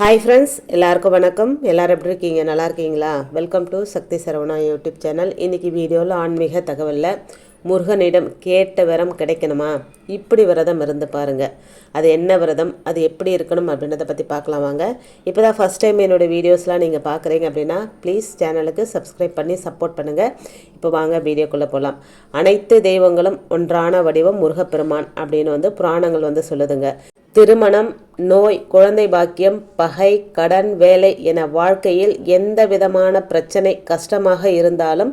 Hi friends எல்லாருக்கும் வணக்கம். எல்லாரும் எப்படி இருக்கீங்க? நல்லா இருக்கீங்களா? Welcome to Shakthi Saravana YouTube channel. இன்றைக்கி வீடியோவில் ஆன்மீக தகவலில் முருகனிடம் கேட்ட விரம் கிடைக்கணுமா? இப்படி விரதம் இருந்து பாருங்கள் அது என்ன விரதம்? அது எப்படி இருக்கணும்? அப்படின்றத பற்றி பார்க்கலாம் வாங்க. இப்போ தான் ஃபஸ்ட் டைம் என்னோட வீடியோஸ்லாம் நீங்கள் பார்க்குறீங்க அப்படின்னா ப்ளீஸ் சேனலுக்கு சப்ஸ்கிரைப் பண்ணி சப்போர்ட் பண்ணுங்கள் இப்போ வாங்க வீடியோக்குள்ளே போகலாம் அனைத்து தெய்வங்களும் ஒன்றான வடிவம் முருகப்பெருமான் அப்படின்னு வந்து புராணங்கள் வந்து சொல்லுதுங்க. திருமணம் நோய் குழந்தை பாக்கியம் பகை கடன் வேலை என வாழ்க்கையில் எந்த விதமான பிரச்சனை கஷ்டமாக இருந்தாலும்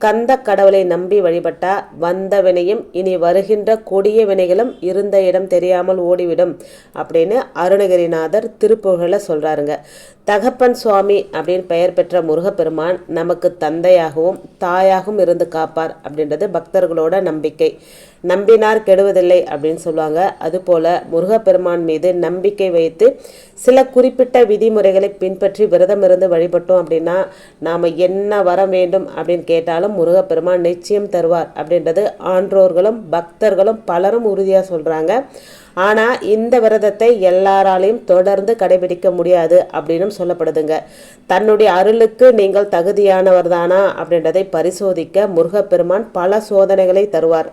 கந்த கடவுளை நம்பி வழிபட்டா வந்த வினையும் இனி வருகின்ற கொடிய வினைகளும் இருந்த இடம் தெரியாமல் ஓடிவிடும் அப்படின்னு அருணகிரிநாதர் திருப்புகழில் சொல்கிறாருங்க தகப்பன் சுவாமி அப்படின்னு பெயர் பெற்ற முருகப்பெருமான் நமக்கு தந்தையாகவும் தாயாகவும் இருந்து காப்பார் அப்படின்றது பக்தர்களோட நம்பிக்கை. நம்பினார் கெடுவதில்லை அப்படின்னு சொல்லுவாங்க. அதுபோல் முருகப்பெருமான் மீது நம்பிக்கை வைத்து சில குறிப்பிட்ட விதிமுறைகளை பின்பற்றி விரதம் இருந்து வழிபட்டோம் அப்படின்னா நாம் என்ன வர வேண்டும் அப்படின்னு கேட்டாலும் முருகப்பெருமான் நிச்சயம் தருவார் அப்படின்றது ஆன்றோர்களும் பக்தர்களும் பலரும் உறுதியாக சொல்கிறாங்க ஆனால் இந்த விரதத்தை எல்லாராலையும் தொடர்ந்து கடைபிடிக்க முடியாது அப்படின்னு சொல்லப்படுதுங்க. தன்னுடைய அருளுக்கு நீங்கள் தகுதியானவர் தானா அப்படின்றதை பரிசோதிக்க முருகப்பெருமான் பல சோதனைகளை தருவார்.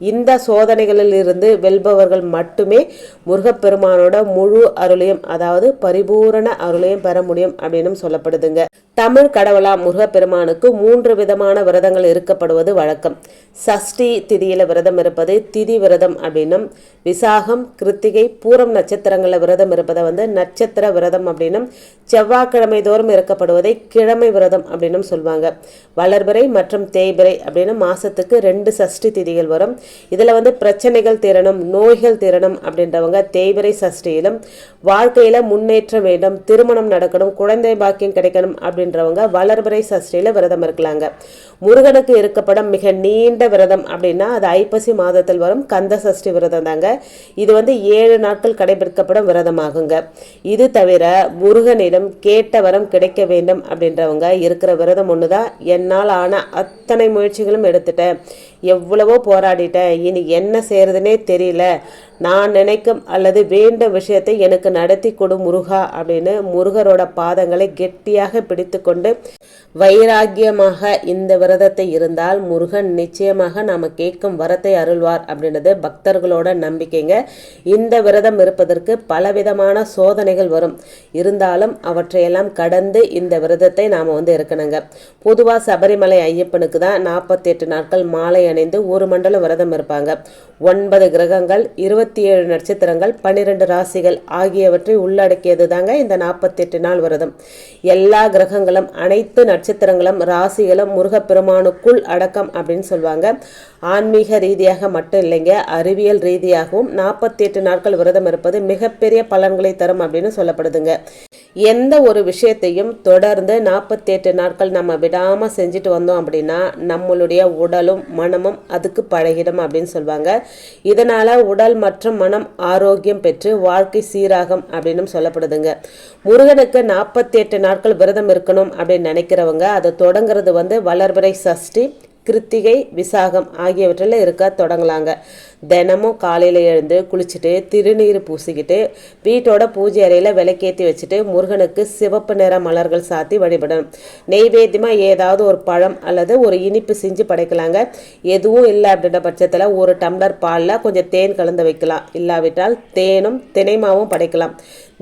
இந்த சோதனைகளில் இருந்து வெல்பவர்கள் மட்டுமே முருகப்பெருமானோட முழு அருளையும் அதாவது பரிபூரண அருளையும் பெற முடியும் அப்படின்னு சொல்லப்படுதுங்க. தமிழ் கடவுளா முருகப்பெருமானுக்கு மூன்று விதமான விரதங்கள் இருக்கப்படுவது வழக்கம். சஷ்டி திதியில விரதம் இருப்பது திதி விரதம் அப்படின்னும் விசாகம் கிருத்திகை பூரம் நட்சத்திரங்களில் விரதம் இருப்பதை வந்து நட்சத்திர விரதம் அப்படின்னும் செவ்வாய்க்கிழமை தோறும் இருக்கப்படுவதை கிழமை விரதம் அப்படின்னும் சொல்லுவாங்க வளர்பிறை மற்றும் தேய்பிறை அப்படின்னு மாசத்துக்கு ரெண்டு சஷ்டி திதிகள் வரும். இதில் வந்து பிரச்சனைகள் தீரணும் நோய்கள் தீரணும் அப்படின்றவங்க தேய்பிரை சஷ்டியிலும் வாழ்க்கையில் முன்னேற்றம் வேண்டும் திருமணம் நடக்கணும் குழந்தை பாக்கியம் கிடைக்கணும் அப்படின்றவங்க வளர்பிறை சஷ்டியில் விரதம் இருக்கலாங்க. முருகனுக்கு இருக்கப்படும் மிக நீண்ட விரதம் அப்படின்னா அது ஐப்பசி மாதத்தில் வரும் கந்த சஷ்டி விரதம் தாங்க. இது வந்து ஏழு நாட்கள் கடைபிடிக்கப்படும் விரதமாகுங்க. இது தவிர முருகனிடம் கேட்ட வரம் கிடைக்க வேண்டும் அப்படின்றவங்க இருக்கிற விரதம் ஒன்று தான் என்னால் ஆன அத்தனை முயற்சிகளும் எடுத்துட்டேன். எவ்வளவோ போராடிட்டேன். இனி என்ன செய்யறதுனே தெரியல. நான் நினைக்கும் அல்லது வேண்டும் விஷயத்தை எனக்கு நடத்தி கொடு முருகா அப்படின்னு முருகரோட பாதங்களை கெட்டியாக பிடித்துக்கொண்டு வைராகியமாக வைராக்கியமாக இந்த விரதத்தை இருந்தால் முருகன் நிச்சயமாக நாம் கேட்கும் வரத்தை அருள்வார் அப்படின்றது பக்தர்களோட நம்பிக்கைங்க. இந்த விரதம் இருப்பதற்கு பலவிதமான சோதனைகள் வரும். இருந்தாலும் அவற்றையெல்லாம் கடந்து இந்த விரதத்தை நாம் வந்து இருக்கணுங்க. பொதுவாக சபரிமலை ஐயப்பனுக்கு தான் நாற்பத்தி எட்டு நாட்கள் மாலை அணிந்து ஒரு மண்டலம் விரதம் இருப்பாங்க. ஒன்பது கிரகங்கள் இருபத்தி ஏழு நட்சத்திரங்கள் பன்னிரெண்டு ராசிகள் ஆகியவற்றை உள்ளடக்கியது தாங்க இந்த நாற்பத்தி எட்டு நாள் விரதம். எல்லா கிரகங்களும் அனைத்து நட்சத்திரங்களும் ராசிகளும் முருகப்பெருமானுக்குள் அடக்கம் அப்படின்னு சொல்லுவாங்க. ஆன்மீக ரீதியாக மட்டும் இல்லைங்க அறிவியல் ரீதியாகவும் நாற்பத்தி எட்டு நாட்கள் விரதம் இருப்பது மிகப்பெரிய பலன்களை தரும் அப்படின்னு சொல்லப்படுதுங்க. எந்த ஒரு விஷயத்தையும் தொடர்ந்து நாற்பத்தி எட்டு நாட்கள் நம்ம விடாமல் செஞ்சுட்டு வந்தோம் அப்படின்னா நம்மளுடைய உடலும் மனமும் அதுக்கு பழகிடும் அப்படின்னு சொல்லுவாங்க. இதனால் உடல் மற்றும் மற்றும் மனம் ஆரோக்கியம் பெற்று வாழ்க்கை சீராகும் அப்படின்னு சொல்லப்படுதுங்க. முருகனுக்கு நாற்பத்தி எட்டு நாட்கள் விரதம் இருக்கணும் அப்படின்னு நினைக்கிறவங்க அதை தொடங்குறது வந்து வளர்பிறை சஷ்டி கிருத்திகை விசாகம் ஆகியவற்றில் இருக்க தொடங்கலாங்க. தினமும் காலையில் எழுந்து குளிச்சுட்டு திருநீர் பூசிக்கிட்டு வீட்டோட பூஜை அறையில் விளக்கேற்றி வச்சுட்டு முருகனுக்கு சிவப்பு நிற மலர்கள் சாத்தி வழிபடணும். நெய்வேத்தியமாக ஏதாவது ஒரு பழம் அல்லது ஒரு இனிப்பு செஞ்சு படைக்கலாங்க. எதுவும் இல்லை அப்படின்ற பட்சத்தில் ஒரு டம்ளர் பாலில் கொஞ்சம் தேன் கலந்து வைக்கலாம். இல்லாவிட்டால் தேனும் தினைமாவும் படைக்கலாம்.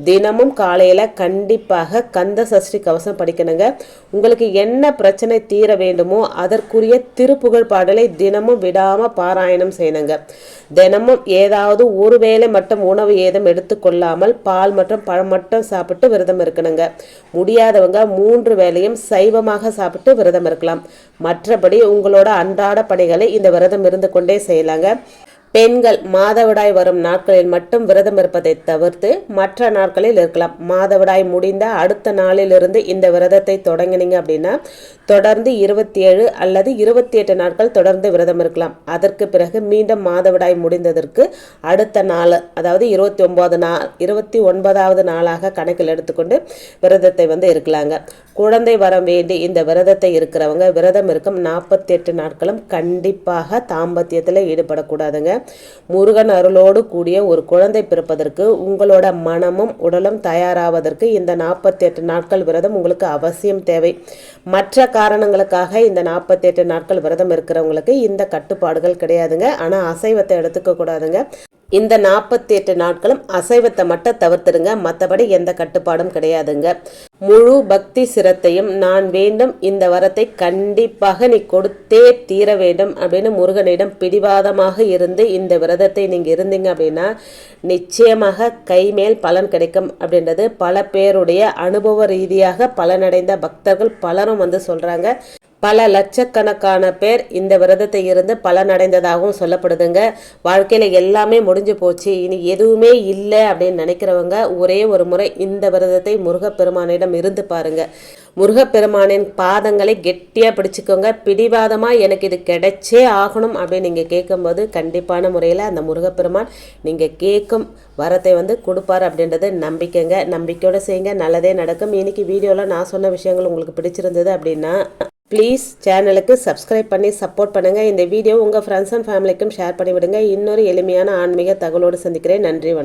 தினமும் காலையில் கண்டிப்பாக கந்த சஷ்டி கவசம் படிக்கணுங்க. உங்களுக்கு என்ன பிரச்சனை தீர வேண்டுமோ அதற்குரிய திருப்புகழ் பாடலை தினமும் விடாமல் பாராயணம் செய்யணுங்க. தினமும் ஏதாவது ஒரு வேளை மட்டும் உணவு ஏதும் எடுத்துக்கொள்ளாமல் பால் மற்றும் பழம் மட்டும் சாப்பிட்டு விரதம் இருக்கணுங்க. முடியாதவங்க மூன்று வேலையும் சைவமாக சாப்பிட்டு விரதம் இருக்கலாம். மற்றபடி உங்களோட அன்றாட பணிகளை இந்த விரதம் இருந்து கொண்டே செய்யலாங்க. பெண்கள் மாதவிடாய் வரும் நாட்களில் மட்டும் விரதம் இருப்பதை தவிர்த்து மற்ற நாட்களில் இருக்கலாம். மாதவிடாய் முடிந்த அடுத்த நாளிலிருந்து இந்த விரதத்தை தொடங்கினீங்க அப்படின்னா தொடர்ந்து இருபத்தி ஏழு அல்லது இருபத்தி எட்டு நாட்கள் தொடர்ந்து விரதம் இருக்கலாம். அதற்கு பிறகு மீண்டும் மாதவிடாய் முடிந்ததற்கு அடுத்த நாள் அதாவது இருபத்தி ஒன்பது நாள் இருபத்தி ஒன்பதாவது நாளாக கணக்கில் எடுத்துக்கொண்டு விரதத்தை வந்து இருக்கலாங்க. குழந்தை வரம் வேண்டி இந்த விரதத்தை இருக்கிறவங்க விரதம் இருக்கும் நாற்பத்தி எட்டு நாட்களும் கண்டிப்பாக தாம்பத்தியத்தில் ஈடுபடக்கூடாதுங்க. முருகன் அருளோடு கூடிய ஒரு குழந்தை பிறப்பதற்கு உங்களோட மனமும் உடலும் தயாராவதற்கு இந்த நாற்பத்தெட்டு நாட்கள் விரதம் உங்களுக்கு அவசியம் தேவை. மற்ற காரணங்களுக்காக இந்த நாற்பத்தெட்டு நாட்கள் விரதம் இருக்கிறவங்களுக்கு இந்த கட்டுப்பாடுகள் கிடையாதுங்க. ஆனால் அசைவத்தை எடுத்துக்க கூடாதுங்க. இந்த நாற்பத்தி எட்டு நாட்களும் அசைவத்தை மட்டும் தவிர்த்துடுங்க. மற்றபடி எந்த கட்டுப்பாடும் கிடையாதுங்க. முழு பக்தி சிரத்தையும் நான் வேண்டும். இந்த வரத்தை கண்டிப்பாக நீ கொடுத்தே தீர வேண்டும் அப்படின்னு முருகனிடம் பிடிவாதமாக இருந்து இந்த விரதத்தை நீங்கள் இருந்தீங்க அப்படின்னா நிச்சயமாக கைமேல் பலன் கிடைக்கும் அப்படின்றது பல பேருடைய அனுபவ ரீதியாக பலனடைந்த பக்தர்கள் பலரும் வந்து சொல்கிறாங்க பல லட்சக்கணக்கான பேர் இந்த விரதத்தை இருந்து பலனடைந்ததாகவும் சொல்லப்படுதுங்க. வாழ்க்கையில் எல்லாமே முடிஞ்சு போச்சு. இனி எதுவுமே இல்லை அப்படின்னு நினைக்கிறவங்க ஒரே ஒரு முறை இந்த விரதத்தை முருகப்பெருமானிடம் இருந்து பாருங்க. முருகப்பெருமானின் பாதங்களை கெட்டியாக பிடிச்சிக்கோங்க. பிடிவாதமாக எனக்கு இது கிடைச்சே ஆகணும் அப்படின்னு நீங்கள் கேட்கும்போது கண்டிப்பான முறையில் அந்த முருகப்பெருமான் நீங்கள் கேட்கும் வரத்தை வந்து கொடுப்பார் அப்படின்றது நம்பிக்கைங்க. நம்பிக்கையோடு செய்யுங்க. நல்லதே நடக்கும். இன்னைக்கு வீடியோவில் நான் சொன்ன விஷயங்கள் உங்களுக்கு பிடிச்சிருந்தது அப்படின்னா ப்ளீஸ் சேனலுக்கு சப்ஸ்கிரைப் பண்ணி சப்போர்ட் பண்ணுங்கள் இந்த வீடியோ உங்கள் ஃப்ரெண்ட்ஸ் அண்ட் ஃபேமிலிக்கும் ஷேர் பண்ணிவிடுங்க. இன்னொரு எளிமையான ஆன்மீக தகவலோடு சந்திக்கிறேன். நன்றி வணக்கம்.